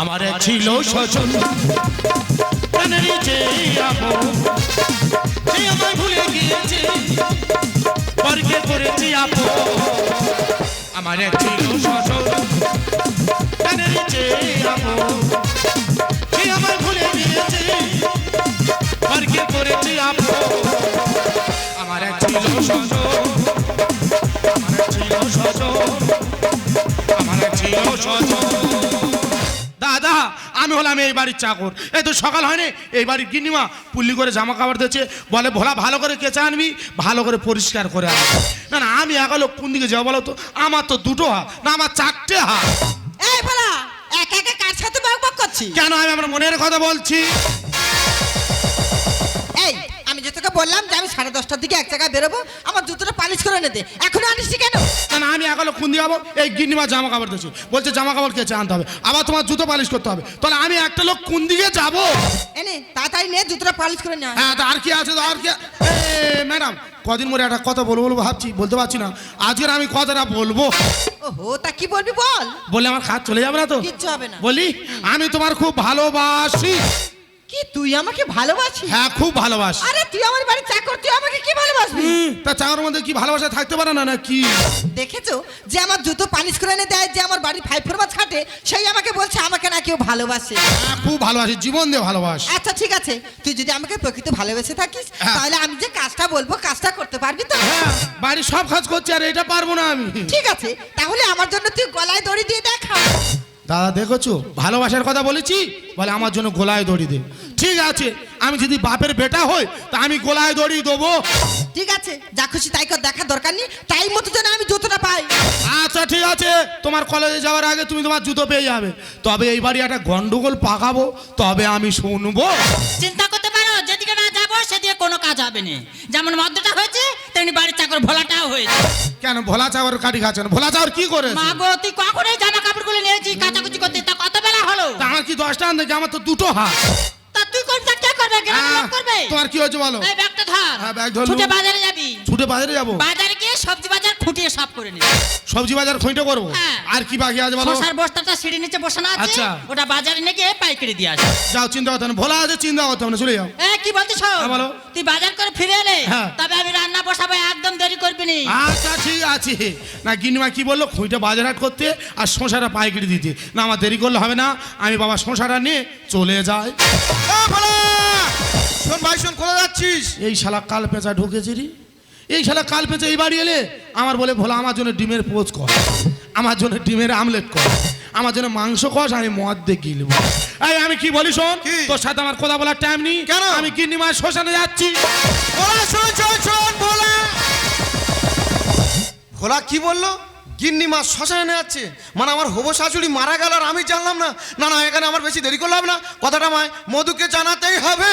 আমার ছিল স্বজন। প্রাণের যে আপন সে আমায় ভুলে গিয়েছে করেছি আপন আমার ছিল স্বজন। প্রাণের যে আপন সে আমায় ভুলে গিয়েছে, পরকে করেছি আপন আমার ছিল স্বজন। আমার ছিল স্বজন। দাদা আমি হলাম এই বাড়ির চাকর। এই তো সকাল হয়নি এই বাড়ির গিন্নিমা পুল্লি করে জামা কাপড় দিয়েছে বলে ভোলা ভালো করে কেচে আনবি? ভালো করে পরিষ্কার করে আনবি। না না আমি একালো কোন দিকে যাব বলো তো? আমার তো দুটো হাত না আমার চারটে হাত। এই একা কার সাথে কেন আমি আমার মনের কথা বলছি? এই তোকে বললাম যে আমি সাড়ে দশটার দিকে এক জায়গায় বেরোবো আমার জুতোটা পালিশ করে দে। এখনও আনিসনি কেন? না আমি একালো কোন দিকে যাব এই গিন্নিমা জামা কাপড় দিয়েছে বলছে জামা কাপড় কেচে আনতে হবে আবার তোমার জুতো পালিশ করতে হবে। তাহলে আমি একটা লোক কোন দিকে যাব? এনে তাড়াতাড়ি নে জুতোটা পালিশ করে নে। হ্যাঁ তা আর কি আছে আর কি ম্যাডাম কদিন পরে একটা কথা বলব বলব ভাবছি বলতে পারছি না। আজকের আমি কথাটা বলব। ওহো তা কি বলবি বল? বললে আমার খাত চলে যাবে না তো? কিচ্ছু হবে না। বলি আমি তোমার খুব ভালোবাসি। কি তুই আমাকে ভালোবাসিস? হ্যাঁ খুব ভালোবাসি। আরে তুই আমার বাড়ি চাকর তুই আমাকে কি ভালোবাসবি? তা চাকর মধ্যে কি ভালোবাসা থাকতে পারে না না কি দেখেছ? যে আমার জুতো পালিশ করে এনে দেয় যে আমার বাড়ি ফাইভ ফোর মাছ খাটে সেই আমাকে বলছে আমাকে না কেউ ভালোবাসে। হ্যাঁ, খুব ভালোবাসি জীবন দিয়ে ভালোবাসি। আচ্ছা ঠিক আছে। তুই যদি আমাকে প্রকৃত ভালোবেসে থাকিস হ্যাঁ। তাহলে আমি যে কাজটা বলব কাজটা করতে পারবি তো? হ্যাঁ বাড়ির সব কাজ করছি আর এটা পারব না আমি। ঠিক আছে তাহলে আমার জন্য তুই গলায় দড়ি দিয়ে দেখা দাদা দেখেছ? ভালোবাসার কথা বলেছি? বলে আমার জন্য গোলায় দড়ি দে। ঠিক আছে আমি যদি বাপের বেটা হই তা আমি গোলায় দড়ি দেবো। ঠিক আছে যা খুশি তাই কর দেখার দরকার নেই। তাই মতো যেন আমি জুতোটা পাই। আচ্ছা ঠিক আছে তোমার কলেজে যাওয়ার আগে তুমি তোমার জুতো পেয়ে যাবে। তবে এইবারই বাড়ি একটা গন্ডগোল পাকাবো তবে আমি শুনব। চিন্তা কোনো কাজ হবে না। যেমন মদ্যটা হয়েছে তেমনি বাড়ির চাকর ভোলাটাও হয়েছে। কেন? ভোলা চাওয়ার কাটি খাচ্ছেন? ভোলা চাওয়ার কি করে মা গো তুই কখনোই জামা কাপড় কাপড়গুলো নিয়েছি কাচাকুচি করতে। তা কত বেলা হলো? তা আমার কি দশটা আনতে আমার তো দুটো হাত। তা তুই কোন কে করবে? গ্রামের লোক করবে? তোমার কি হয়েছে বলো? এই ব্যাগটা ধর। হ্যাঁ, ব্যাগ ধর ছুটে বাজারে যাবি। ছুটে বাজারে যাব। বাজারে গিয়ে সবজি বাজার খুঁটিয়ে সব করে নিবি সবজি বাজার খইটা করব? হ্যাঁ। আর কি বাকি আছে বলো? শশার বস্তাটা সিঁড়ি নিচে বসানো আছে আচ্ছা। ওটা বাজারে নিয়ে গিয়ে পাইকারি দিয়ে আসে যাও চিন্তা করতে হবে না। ভোলা আছে চিন্তা করতে না। চলে যাও। এ কি বলছিস হ্যাঁ, বলো। তুই বাজার করে ফিরে এলে হ্যাঁ। তবে আমি রান্না বসাবো একদম দেরি করবি নি। আচ্ছা ঠিক আছে। না গিনিমা কি বলল? খুঁইটা বাজার হাট করতে আর শশাটা পাইকারি দিতে। না আমার দেরি করলে হবে না। আমি বাবা শশাটা নিয়ে চলে যাই। শোন ভাই শোন কোথায় যাচ্ছিস? এই শালা কাল পেঁচা ঢুকেছে রে। এই শালা কাল পেঁচা এই বাড়ি এলে? আমার বলে ভোলা আমার জন্য ডিমের পোচ কর। আমার জন্য ডিমের আমলেট কর। আমার জন্য মাংস কষ আমি মদ দিয়ে গিলব এই আমি কি বলি শোন? তোর সাথে আমার কথা বলার টাইম নেই। কেন? আমি গিন্নিমা শ্মশানে যাচ্ছি। ভোলা কি বলল? গিন্নি মা শ্মশানে যাচ্ছে। মানে আমার হব শাশুড়ি মারা গেল আর আমি জানলাম না। না না এখানে আমার বেশি দেরি করলাম না। কথাটা মায় মধুকে জানাতেই হবে।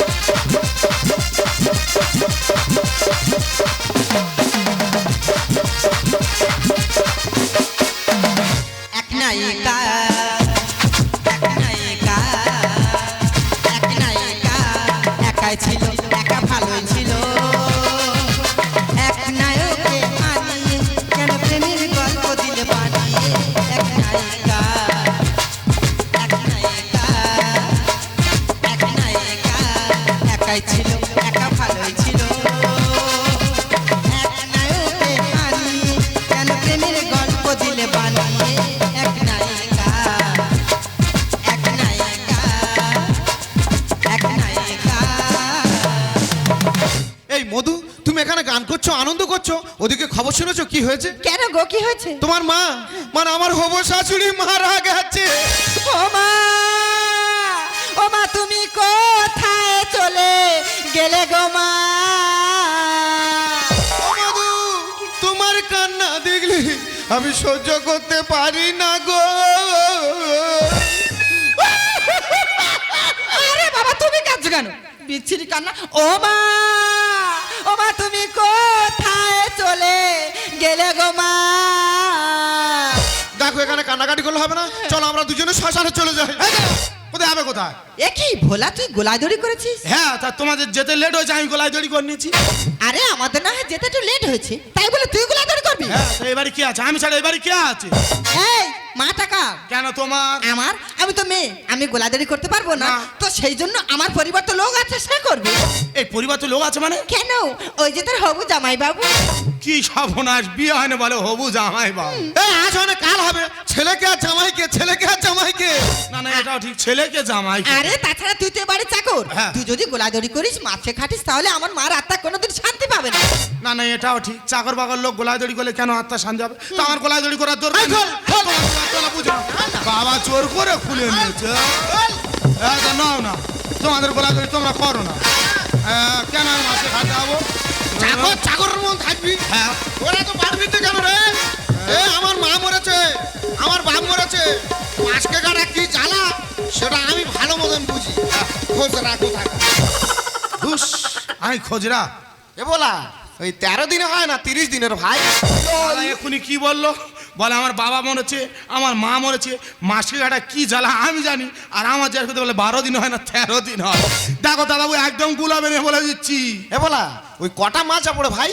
একাই ছিল একা ভালোই ছিল। এক নায়কে আনিয়ে কেন প্রেমের গল্প দিলে বানিয়ে এক নায়িকা এক নায়িকা এক নায়িকা এই মধু তুমি এখানে গান করছ আনন্দ করছ? ওদিকে খবর শুনেছো? কি হয়েছে? কেন গো কি হয়েছে? তোমার মা মানে আমার হব শাশুড়ি মারা গেছে। ও মা ও মা তুমি কোথায়? চলে গেলে গো মা। মধু তোমার কান্না দেখলে আমি সহ্য করতে পারি না গো। আরে বাবা তুমি কাঁদছো কেন? বিচ্ছিরি কান্না। ও মা ও মা তুমি কোথায় চলে গেলে গো মা? দেখো এখানে কান্নাকাটি করলে হবে না। চলো আমরা দুজনে শ্মশানে চলে যাই। কোথায় যাবে কোথায়? এ কি ভোলা তুই গোলাদড়ি করেছিস? হ্যাঁ তা তোমাদের যেতে লেট হয়েছে আমি গোলায় দড়ি করে নিয়েছি। আরে আমাদের না হয় যেতে একটু লেট হয়েছে। তাই বলে তুই গোলাদড়ি করবি? হ্যাঁ তো এবারে কি আছে? আমি ছাড়া এবারে কে আছে? এই মা টাকা। কেন তোমার? আমার? আমি তো মেয়ে। আমি গোলাদারি করতে পারব না। না। তো সেই জন্য আমার পরিবার তো লোক আছে সে করবে। এই পরিবার তো লোক আছে মানে? কেন? ওই যে তোর হবু জামাই বাবু কি সর্বনাশ বিয়ে হয় না বলে হবু জামাই বাবু। এই আজ অনেক কাল হবে। ছেলেকে আর জামাইকে ছেলেকে আর জামাইকে। না না এটাও ঠিক ছেলেকে জামাই আরে তাছাড়া তুই তো এবারে চাকর। হ্যাঁ। তুই যদি গোলাদড়ি করিস মাছে খাটিস তাহলে আমার মার আত্মা কোনোদিন শান্তি পাবে না। না না এটাও ঠিক চাকর বাকর লোক গোলায় দড়ি করলে কেন আত্মা শান্তি হবে তো আমার গোলায় দড়ি করার দরকার এই নেই। তোমার গোলায় তোলা বুঝো বাবা চোর করে খুলে নিয়েছে। তা নাও না তোমাদের গোলায় দড়ি তোমরা করো না। হ্যাঁ, কেন আমি মাসে খাতে যাব চাকর চাকরের মন থাকবি। হ্যাঁ। ওরা তো পারবি তো কেন রে? এ আমার মা মরেছে আমার বাপ মরেছে। মাসকে কাটা কি জ্বালা সেটা আমি ভালো মতন বুঝি। খোঁজ রাখো থাকা ধুস আমি খোঁজরা। এ বলা ওই তেরো দিনে হয় না তিরিশ দিনের ভাই? এখনই এক্ষুনি কি বলল? বলে আমার বাবা মরেছে আমার মা মরেছে মাসে ঘাটা কি জ্বালা আমি জানি। আর আমার যার কথা বলে বারো দিন হয় না তেরো দিন হয়। দেখো দাদাবু একদম গুলাবে না বলে দিচ্ছি। এ বলা ওই কটা মাছ পড়ে ভাই?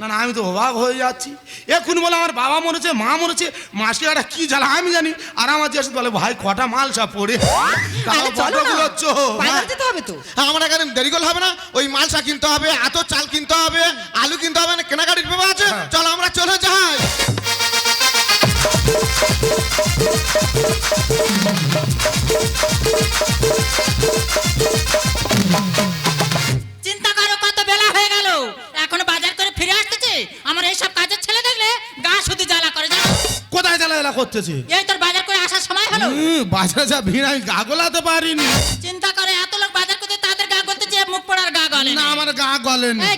না না আমি তো অবাক হয়ে যাচ্ছি। এক্ষুনি বলে আমার বাবা মরেছে মা মরেছে মাসে ঘাটা কি জ্বালা আমি জানি। আর আমার যার বলে ভাই কটা মাল সব পড়ে? তো আমার এখানে দেরি করলে হবে না। ওই মালসা কিনতে হবে এত চাল কিনতে হবে আলু কিনতে হবে না কেনাকাটির ব্যাপার আছে। চলো আমরা চলে যাই। চিন্তা করো কত বেলা হয়ে গেল। এখনও বাজার করে ফিরে আসতেছে। আমার এইসব কাজের ছেলে দেখলে গা শুধু জ্বালা করে জানো? কোথায় জ্বালা জ্বালা করতেছে? এই তোর বাজার করে আসার সময় হলো? বাজারে যা ভিড় আমি গা গোলাতে পারিনি। চিন্তা করে এত লোক বাজার করতে তাদের গা করতে যে মুখ পড়ার গা গলে না আমার গা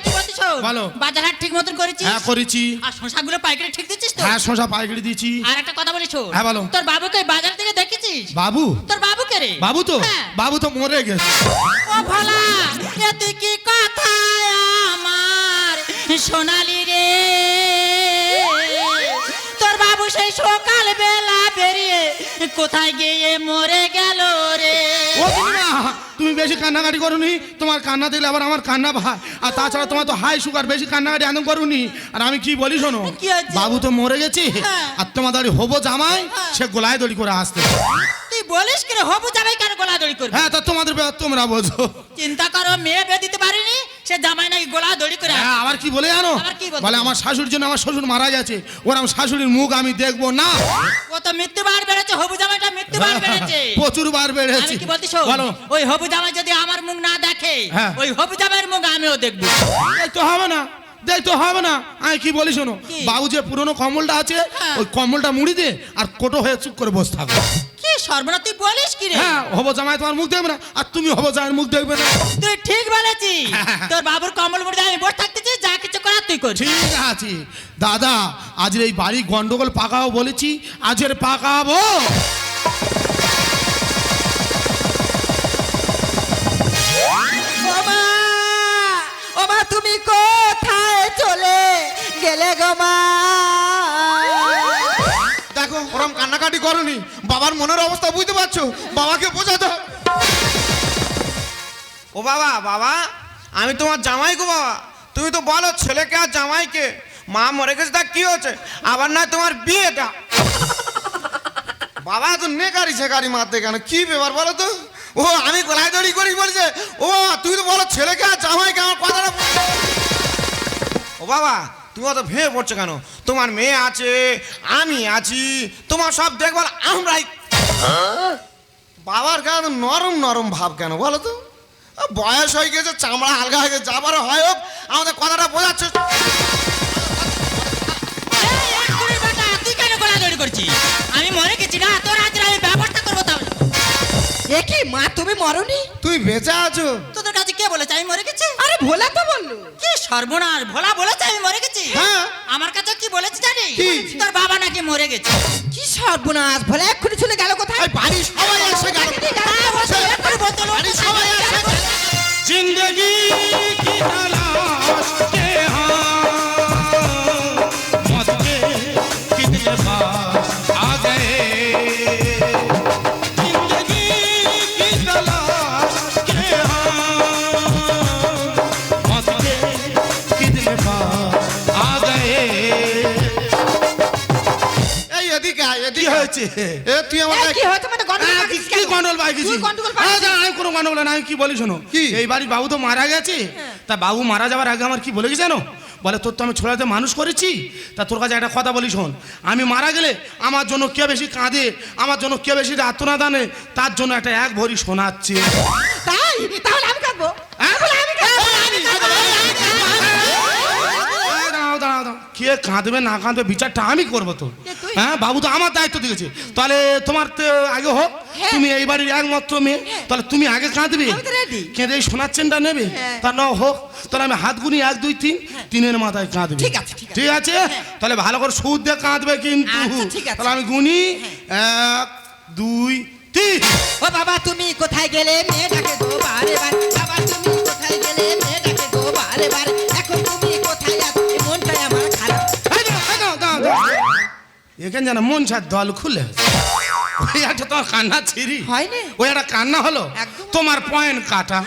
কি বলছিস বলো। বাজার হাট ঠিক মতন করেছিস? হ্যাঁ করেছি। আর শশাগুলো পাইকারি ঠিক দিচ্ছিস তো? হ্যাঁ শশা পাইকারি দিয়েছি। আর একটা কথা বলিস হ্যাঁ, বলো। তোর বাবুকে বাজার থেকে দেখেছিস? বাবু? তোর বাবুকে রে? বাবু তো। বাবু তো মরে গেছে। ও ভোলা এ কি কথা আমার? সোনালি রে। তোর বাবু সেই সকাল বেলা বেরিয়ে কোথায় গিয়ে মরে গেল? তুমি বেশি কান্নাকাটি করুনি তোমার কান্না দিলে আবার আমার কান্না ভাই আর তাছাড়া তোমার তো হাই সুগার বেশি কান্নাকাটি আনন্দ করুনি আর আমি কি বলি শোনো? বাবু তো মরে গেছে হ্যাঁ। আর তোমার দাঁড়ি হব জামাই হ্যাঁ। সে গোলায় দড়ি করে আসতে তুই বলিস কি রে হবু জামাই কেন গোলা দড়ি করবি হ্যাঁ তা তোমাদের তোমরা বোঝো চিন্তা করো মেয়ে বেয়ে দিতে পারিনি সে জামাই নাকি গোলা দড়ি করে হ্যাঁ আবার কি বলে জানো? আবার কি বলছে? বলে আমার শাশুড়ির জন্য আমার শ্বশুর মারা গেছে ওর আমার শাশুড়ির মুখ আমি দেখব না। ও তো মৃত্যুবার বেড়েছে হবু জামাইটা মৃত্যুবার বেড়েছে। প্রচুর বার বেড়েছে। আমি কি বলতে শোন, বলো। ওই হবু জামাই যদি আমার মুখ না দেখে হ্যাঁ। ওই হবু জামাইয়ের মুখ আমিও দেখব। দেখতে হবে না দেখতে হবে না। আমি কি বলি শোনো কি? বাবু যে পুরনো কম্বলটা আছে হ্যাঁ। ওই কম্বলটা মুড়ি দে আর কোটো হয়ে চুপ করে বসে থাকো। সর্বনা তুই বলিস কি রে? হ্যাঁ হব জামাই তোমার মুখ দেখবে না আর তুমি হব জামাইয়ের মুখ দেখবে না। তুই ঠিক বলেছিস। তোর বাবুর কমল মুড়ি আমি বসে থাকতেছি যা কিছু করার তুই কর। ঠিক আছে। দাদা আজ এই বাড়ি গন্ডগোল পাকাও বলেছি আজের পাকাবো। করনি। বাবার মনের অবস্থা বুঝতে পারছ? বাবাকে বোঝাতে হবে। ও বাবা বাবা আমি তোমার জামাই গো বাবা। তুমি তো বলো ছেলেকে আর জামাইকে। মা মরে গেছে তা কি হচ্ছে আবার না তোমার বিয়েটা। বাবা তো নেকারি ছেকারি মারতে কেন? কি ব্যাপার বলো তো? ও আমি গলায় দড়ি করি বলছে। ও বাবা, তুই তো বলো ছেলেকে আর জামাইকে আমার কথাটা ও বাবা তুমি অত ভেঙে পড়ছো কেন? তোমার মেয়ে আছে আমি আছি তোমার সব দেখভাল আমরাই বাবার কেন নরম নরম ভাব কেন বলো তো? বয়স হয়ে গেছে চামড়া হালকা হয়ে গেছে যাবার হয় হোক আমাদের কথাটা বোঝাচ্ছে। আমি মরে গেছি না তোর আজ আমি ব্যবস্থা করব তাহলে। এ কি মা তুমি মরনি? তুই বেঁচে আছো। তোদের কাছে বলেছে আমি মরে গেছি। আরে ভোলা তো বলল। কি সর্বনাশ ভোলা বলেছে আমি মরে গেছি? হ্যাঁ। আমার কাছে কি বলেছে জানি তোর বাবা নাকি মরে গেছে। কি সর্বনাশ ভোলা এক্ষুনি চলে গেল কোথায়? বাড়ি সবাই এসে গেল। তা সবাই এসে গেল। কি এ তুই আমার কি হয়েছে? মানে গন্ডগোল হ্যাঁ, কি- গন্ডগোল গেছি হ্যাঁ, পাকিস? দাঁড়া, আমি কোনো গন্ডগোল না আমি কি বলি শোনো? এই বাড়ির বাবু তো মারা গেছে। তা বাবু মারা যাওয়ার আগে আমার কি বলে গেছে জানো? বলে তোর তো আমি ছোড়াতে মানুষ করেছি। তা তোর কাছে একটা কথা বলি শোন। আমি মারা গেলে আমার জন্য কে বেশি কাঁদে? আমার জন্য কে বেশি আত্মনা দানে? তার জন্য একটা এক ভরি শোনাচ্ছে। তাই? তাহলে আমি কাঁদবো? হ্যাঁ? কে কাঁদবে না কাঁদবে বিচারটা আমি করব তো? হ্যাঁ বাবু তো আমার দায়িত্ব দিয়েছে। তাহলে তোমার তো আগে হোক হ্যাঁ। তুমি এই বাড়ির একমাত্র মেয়ে তাহলে তুমি আগে কাঁদবে। কেঁদে এই সোনার চেনটা নেবে? হ্যাঁ। তা না হোক তাহলে আমি হাত গুনি এক দুই তিন তিনের মাথায় কাঁদবে। ঠিক আছে, ঠিক আছে। তাহলে ভালো করে সুদ দিয়ে কাঁদবে কিন্তু। আচ্ছা। তাহলে আমি গুনি এক দুই তিন। ও বাবা তুমি কোথায় গেলে? মেয়েটাকে গো বারে বার বাবা তুমি কোথায় গেলে? মেয়েটাকে গো বারে বার এখানে যেন মন ছাড় দল খুলে ওই একটা তোমার কান্না ছিরি। হয়নি? ওই একটা কান্না হলো? তোমার পয়েন্ট কাটা।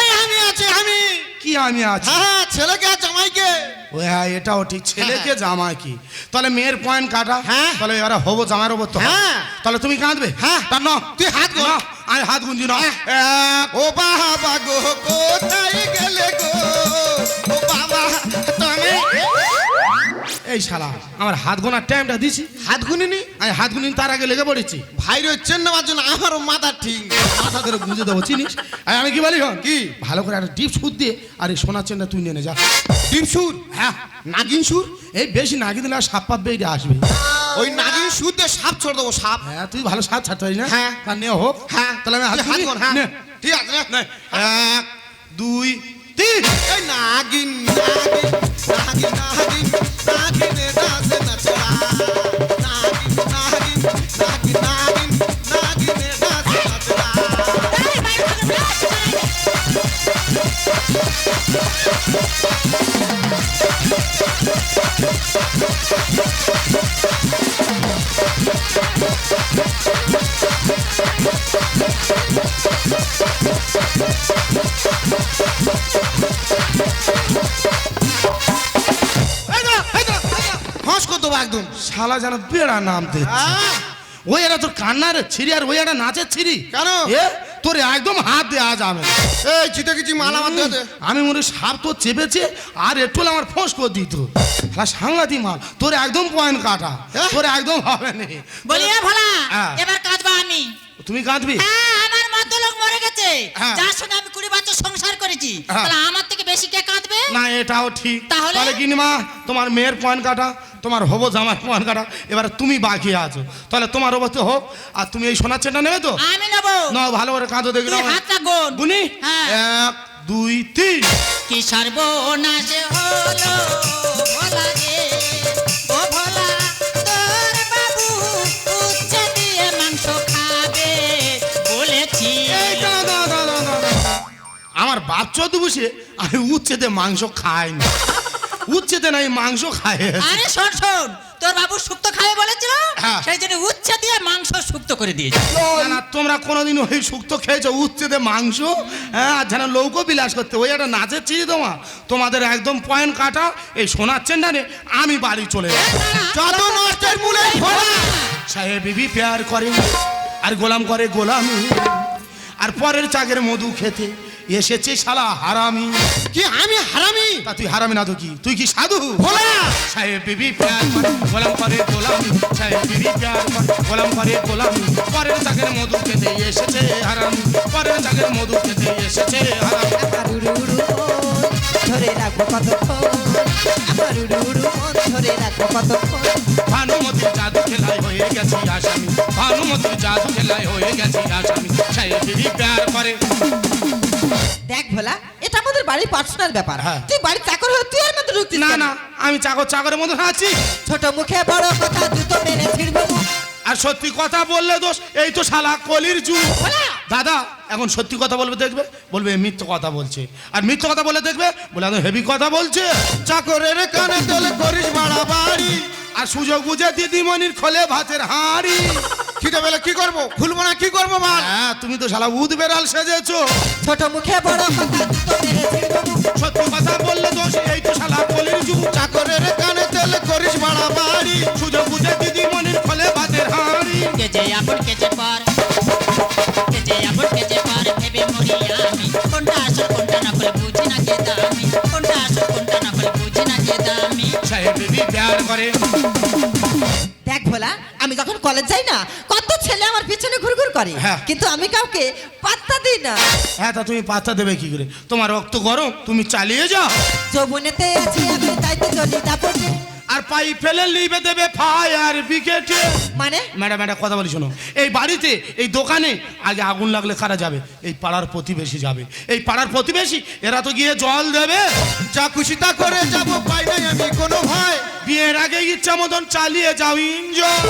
এই আমি আছি আমি। কি আমি আছি? হ্যাঁ হ্যাঁ ছেলেকে আর জামাইকে। ওই হ্যাঁ এটাও ঠিক। ছেলেকে জামা কি? তাহলে মেয়ের পয়েন্ট কাটা। হ্যাঁ। তাহলে এবারে হব জামার হব তো। হ্যাঁ। তাহলে তুমি কাঁদবে? হ্যাঁ। তা না। তুই হাত। না, আমি হাত গুঞ্জি না। হ্যাঁ। ও বাবা গো কোথায় গেলে গো? ও বাবা তুমি এই শালা আমার হাত গোনার টাইমটা দিছি। হাত গুনিনি? আমি হাত গুনি তার আগে লেগে পড়েছি। ভাই রয়েছেন নেওয়ার জন্য আমারও মাথা ঠিক মাথা ধরে বুঝে দেবো চিনিস? আর আমি কি বলি হন কি? ভালো করে একটা ডিপ সুদ দিয়ে আর এই সোনার চেনটা তুই নিয়ে নে যা। ডিম সুর? হ্যাঁ। নাগিন সুর? এই বেশি নাকি দিলে আর সাপ পাত বেরিয়ে আসবে। ওই নাগিন সুর দিয়ে সাপ ছোড় দেবো সাপ। হ্যাঁ তুই ভালো সাপ ছাড়তে পারিস না? হ্যাঁ। তা নে হোক। হ্যাঁ। তাহলে আমি হাত? হ্যাঁ। ঠিক আছে। এক দুই তিন এই নাগিন নাগিন নাগিন নাগিন নাগিনে নাচে নাচড়া নাগিন নাগিন নাগিন নাগিন নাগিনে নাচে নাচড়া এই শালা যেন বেড়া নাম দিচ্ছে। ওই এরা তোর কান্নার ছিরি আর ওই একটা নাচের ছিরি কেন? এ তোর একদম হাত দেওয়া যাবে এই চিতে কিছু মাল আমার আমি মনে হয় সাপ তো চেপেছে আর একটু আমার ফোঁস করে দিত। শালা সাংঘাতিক মাল। তোর একদম পয়েন্ট কাটা। হ্যাঁ? তোর একদম হবে না। বলি ভোলা হ্যাঁ। এবার কাঁদবা আমি। তুমি কাঁদবি? হ্যাঁ আমার মধ্য লোক মরে গেছে। হ্যাঁ। যার সঙ্গে আমি কুড়ি বছর সংসার করেছি। হ্যাঁ। তাহলে আমার থেকে বেশি কে কাঁদবে? না এটাও ঠিক। তাহলে? তাহলে কিনিমা তোমার মেয়ের পয়েন্ট কাটা। তোমার হব জামার পয়েন্ট কাটা এবার তুমি বাকি আছো। তাহলে তোমার অবস্থা হোক আর তুমি এই সোনার চেনটা নেবে তো? আমি নেব। না ভালো করে কাঁদো দেখি তুই না হাতটা গোন গুনি হ্যাঁ। এক দুই তিন। কি সর্বনাশ হলো ভোলা রে? ও ভোলা তোর বাবু উচ্ছে দিয়ে মাংস খাবে বলেছি। এই দাঁড়া, দাঁড়া, দাঁড়া, দাঁড়া, দাঁড়া। আমার বাচ্চা চোদ্দ বসে আমি উচ্ছেদে মাংস খাইনি। উচ্ছেদে নাই মাংস খায় আরে শোন শোন তোর বাবু শুক্তো খাবে বলেছিল হ্যাঁ। সেই জন্য উচ্ছে দিয়ে মাংস শুক্তো করে দিয়েছে না, না তোমরা কোনোদিন ওই শুক্তো খেয়েছো উচ্ছেদে মাংস হ্যাঁ আর যেন লৌক বিলাস করতে ওই একটা নাচের চিনি তোমার তোমাদের একদম পয়েন্ট কাটা এই সোনার চেন্ডানে আমি বাড়ি চলে যাব যত নষ্টের মূলে সাহেব বিবি প্যার করে আর গোলাম করে গোলামি আর পরের চাকের মধু খেতে এসেছে শালা হারামি। কি আমি হারামি? তা তুই হারামি না তো কি? তুই কি সাধু? ভোলা! সাহেব বিবি প্যার গোলাম করে গোলামি। সাহেব বিবি প্যার গোলাম করে গোলামি। পরের চাকের মধু খেতে এসেছে হারামি। পরের চাকের মধু খেতে এসেছে হারামি। ধরে রাখব উড়ু মন ধরে রাখব কতক্ষণ। ভানুমতির জাদু খেলায় হয়ে গেছি আসামি। ভানুমতির জাদু খেলায় হয়ে গেছি আসামি। সাহেব বিবি প্যার করে পার্সোনাল ব্যাপার। হ্যাঁ। তুই বাড়ির চাকর হয়ে তুই এর মধ্যে না না আমি চাকর চাকরের মতো আছি। ছোট মুখে বড় কথা দুটো মেরে ছিড়বো আর সত্যি কথা বললে দোষ এই তো শালা কলির যুগ। দাদা এখন সত্যি কথা বলবে দেখবে? বলবে মিথ্যে কথা বলছে। আর মিথ্যে কথা বলে দেখবে? বলে একদম হেভি কথা বলছে। চাকরের কানে তেলে করিস বাড়া বাড়ি আর সুযোগ বুঝে দিদিমণির খোলে ভাতের হাঁড়ি। খিদে পেলে কি করব? খুলবো কি করব মাল? হ্যাঁ, তুমি তো শালা উদ বেড়াল সেজেছো। ছোট মুখে বড় সত্য বললে দোষ এই তো শালা বলির যুব চাকরের কানে তেল করিস বাড়া বাড়ি। সুযোগ বুঝে দিদি মনির ফলে বাতের হাড়ি। কেজে আপন কেজে পার কেজে আপন কেজে পার ভেবে মরি আমি। কোনটা আসল কোনটা নকল বুঝি না কে দামি। কোনটা আসল কোনটা নকল বুঝি না কে দামি। সাহেব প্যার করে। কলেজ যাই না? কত ছেলে আমার পিছনে ঘুরঘুর করে? হ্যাঁ। কিন্তু আমি কাউকে পাত্তা দিই না। হ্যাঁ তা তুমি পাত্তা দেবে কি করে? তোমার রক্ত গরম তুমি চালিয়ে যাও। যৌবনেতে আছি আমি তাইতে চলি দাপটে আর পাই ফেলে লিবে দেবে ফায়ার বিকেটে। মানে? ম্যাডাম ম্যাডাম কথা বলি শোনো। এই বাড়িতে এই দোকানে আগে আগুন লাগলে কারা যাবে? এই পাড়ার প্রতিবেশী যাবে। এই পাড়ার প্রতিবেশী এরা তো গিয়ে জল দেবে। যা খুশি তা করে যাব পাই নাই আমি কোনো ভয় বিয়ের আগে ইচ্ছা মতন চালিয়ে যাও ইনজয়।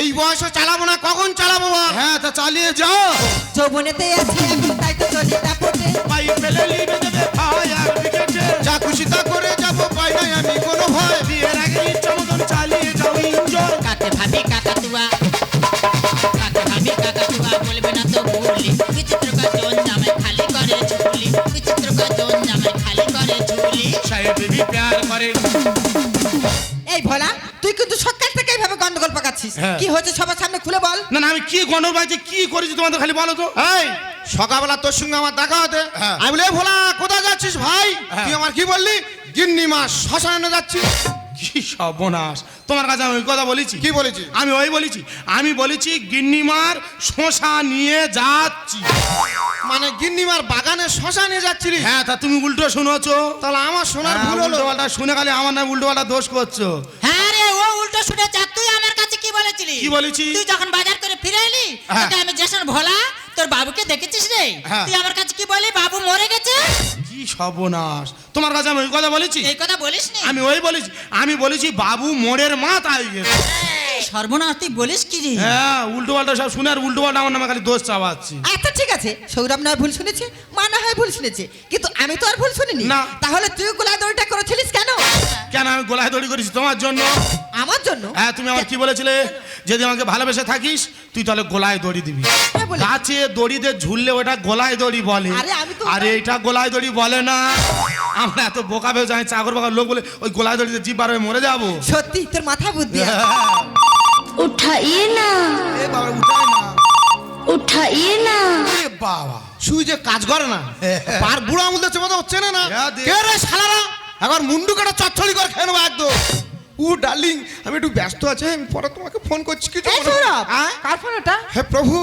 এই বয়সে চালাবো না কখন চালাবো হ্যাঁ তা চালিয়ে যাও। যৌবনেতে আছি আমি তাইতে চলি দাপটে পাই ফেলে লিবে দেবে ফায়ার বিকেটে। যা খুশি তা করে যাব পাই নাই আমি কোনো ভয়। বিয়ের আগে ইচ্ছা মতন চালিয়ে যাও ইনজয় কাকে ভাবি কাকাতুয়া? কাকে ভাবি কাকাতুয়া বলবে না তো ভুলি বিচিত্র কাজন জামাই খালি করে ঝুলি। বিচিত্র কাজন জামাই খালি করে ঝুলি। সাহেব বেবি প্যার করে। এই ভোলা তুই কিন্তু সকাল থেকে এইভাবে গন্ডগোল পাকাচ্ছিস। হ্যাঁ। কি হয়েছে সবার সামনে খুলে বল। না না আমি কি গণর বাজে কি করেছি তোমাদের খালি বলো তো। এই সকালবেলা তোর সঙ্গে আমার দেখা হতে। হ্যাঁ। আমি বলে ভোলা কোথায় যাচ্ছিস ভাই? হ্যাঁ। তুই আমার কি বললি? গিন্নি মাস শ্মশানে যাচ্ছিস কি সর্বনাশ। তোমার কাছে আমি ওই কথা বলেছি? কি বলেছি? আমি ওই বলেছি। আমি বলেছি গিন্নিমার শশা নিয়ে যাচ্ছি। মানে গিন্নিমার বাগানে শ্মশানে যাচ্ছিলি? হ্যাঁ তা তুমি উল্টো শুনেছো। তাহলে আমার শোনার ভুল হলো। উল্টো পাল্টা শুনে খালি আমার নাম উল্টো দোষ করছ। হ্যাঁ রে ও উল্টো শুনে যা তুই আমার কাছে কি বলেছিলি? কি বলেছি? তুই যখন বাজার করে ফিরে এলি হ্যাঁ। আমি জেসন ভোলা তোর বাবুকে হ্যাঁ। তুই আমার কাছে কি বলি? বাবু মরে গেছে? কি সর্বনাশ। তোমার কাছে আমি ওই কথা বলেছি? এই কথা বলিস আমি ওই বলেছি আমি বলেছি বাবু মোড়ের মাথায় গেছে। সর্বনাশ তুই বলিস কি রে? হ্যাঁ উল্টো পাল্টা সব শুনে আর উল্টো পাল্টা আমার নামে খালি দোষ চাপাচ্ছি। আচ্ছা ঠিক আছে। সৌরভ নয় ভুল শুনেছে মা না হয় ভুল শুনেছে কিন্তু আমি তো আর ভুল শুনিনি। না। তাহলে তুই গোলা দড়িটা করেছিলিস কেন? কেন আমি গোলায় দড়ি করেছি তোমার জন্য? আমার জন্য? হ্যাঁ তুমি আমার কি বলেছিলে? যদি আমাকে ভালোবেসে থাকিস তুই তাহলে গোলায় দড়ি দিবি। হ্যাঁ, বলেছি। গাছে দড়িতে ঝুললে ওটা গোলায় দড়ি বলে। আরে, আমি তো- আরে এটা গোলায় দড়ি বলে না। আমরা এত বোকা ভেবে যাই চাকর বাকর লোক বলে ওই গোলায় দড়িতে জিপ বার হয়ে মরে যাব। সত্যি তোর মাথা বুদ্ধি আছে। উঠাইয়ে না এ বাবা না উঠাইয়ে না এ বাবা শুই কাজ করে না পার বুড়ো আমুল দেশে মতো হচ্ছে না রে শালারা এখন মুন্ডু কাটা চচ্ছড়ি করে খেয়ে নেব একদম ও আমি একটু ব্যস্ত আছি আমি পরে তোমাকে ফোন করছি কি হে প্রভু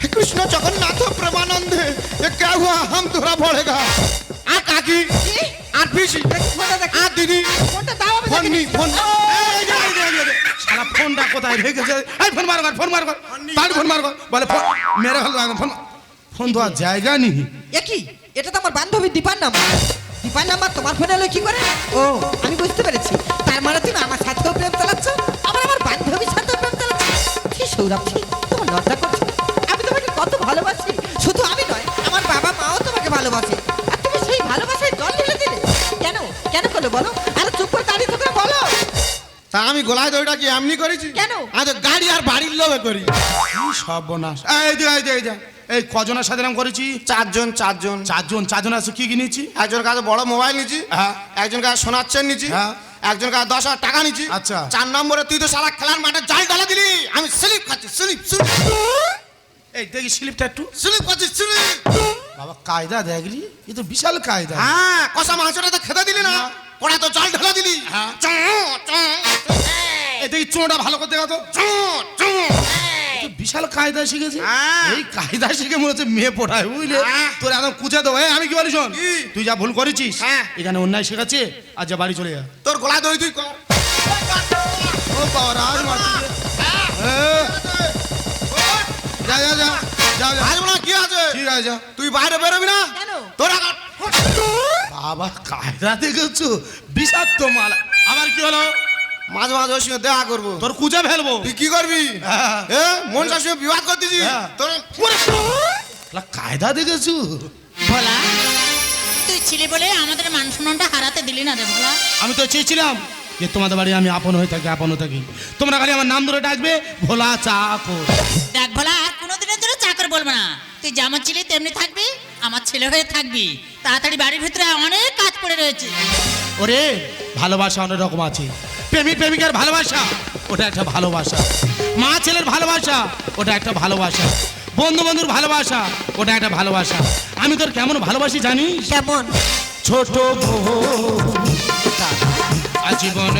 হে কৃষ্ণ জগন্নাথ প্রেমানন্দে এ কে হুয়া হাম ধরা পড়েগা আর কাকি আর পিসি আর দিদি ফোনটা ফোনটা কোথায় রেখেছে? এই ফোন মার ফোন মার তার ফোন মার বলে মেরে ফেল ফোন ফোন দেওয়ার জায়গা নেই। এ কি? এটা তো আমার বান্ধবী দীপার নাম্বার। দীপার নাম্বার তোমার ফোনে এলো কি করে? ও আমি বুঝতে পেরেছি। তার মানে তুমি আমার সাথেও প্রেম চালাচ্ছ আবার আমার বান্ধবীর সাথেও প্রেম চালাচ্ছ। কি সৌরভ কি তোমার লজ্জা করছে? আমি তোমাকে কত ভালোবাসি। শুধু আমি নয় আমার বাবা মাও তোমাকে ভালোবাসে। আর তুমি সেই ভালোবাসায় জল ঢেলে দিলে। কেন? কেন করলে বলো? আরে চুপ করে তা আমি গলায় দড়িটা কি এমনি করেছি? কেন? তো গাড়ি আর বাড়ির লোভে করি। কি সর্বনাশ। এই যে এই যে এই যে এই কজনের সাথে নাম করেছি? চারজন চারজন। চারজন চারজন আছে কি কিনেছি একজন কাছে বড় মোবাইল নিচ্ছি হ্যাঁ। একজন কাছে সোনার চেন নিচ্ছি হ্যাঁ। একজন কাছে দশ হাজার টাকা নিচ্ছি আচ্ছা। চার নম্বরে তুই তো সারা খেলার মাঠে জাল ডালা দিলি। আমি স্লিপ খাচ্ছি স্লিপ স্লিপ। এই দেখি স্লিপটা একটু। স্লিপ খাচ্ছি স্লিপ। বাবা কায়দা দেখলি? এ তো বিশাল কায়দা। হ্যাঁ কষা মাংসটা তো খেতে দিলি না। ওরা তো জল ঢেলা দিলি। হ্যাঁ। চঁ, চঁ, এই। দেখি চোঁটা ভালো করতে গেতো চঁ, চঁ। বিশাল কায়দা শিখেছে হ্যাঁ। এই কায়দা শিখে মনে হচ্ছে মেয়ে পড়ায় বুঝলে? হ্যাঁ। তোর একদম কুচে দেবো। আমি কি বলি শোন? তুই যা ভুল করেছিস হ্যাঁ। এখানে অন্যায় শেখাচ্ছে আর যা বাড়ি চলে যা। তোর গলায় দড়ি তুই কর। ও বাবা রাজ যা যা যা যা যা। কি আছে? ঠিক আছে যা। তুই বাইরে বেরোবি না? তোর বাবা কায়দা দেখেছ? বিষাক্ত মাল। আবার কি হলো? মাঝে মাঝে ওর সঙ্গে দেখা করব। তোর কুচে ফেলব। তুই কি করবি? হ্যাঁ। এ মনসার সঙ্গে বিবাদ করতেছি হ্যাঁ। তোর কায়দা দেখেছ? ভোলা তুই ছিলি বলে আমাদের মান সম্মানটা হারাতে দিলি না রে ভোলা। আমি তো চেয়েছিলাম যে তোমাদের বাড়ি আমি আপন হয়ে থাকি আপন হয়ে থাকি। তোমরা খালি আমার নাম ধরে ডাকবে ভোলা চাকর। দেখ ভোলা আর কোনোদিনের জন্য চাকর বলব না। তুই যেমন ছিলি তেমনি থাকবি আমার ছেলে হয়ে থাকবি। তাড়াতাড়ি বাড়ির ভিতরে অনেক কাজ পড়ে রয়েছে। ওরে ভালোবাসা অনেক রকম আছে। প্রেমিক প্রেমিকার ভালোবাসা ওটা একটা ভালোবাসা। মা ছেলের ভালোবাসা ওটা একটা ভালোবাসা। বন্ধু বন্ধুর ভালোবাসা ওটা একটা ভালোবাসা। আমি তোর কেমন ভালোবাসি জানিস? কেমন? ছোট বউ আজীবন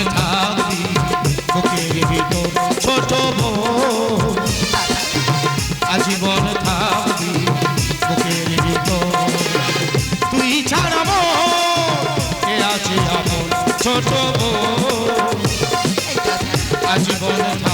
ছোট বোন ছোট বোন আজীবন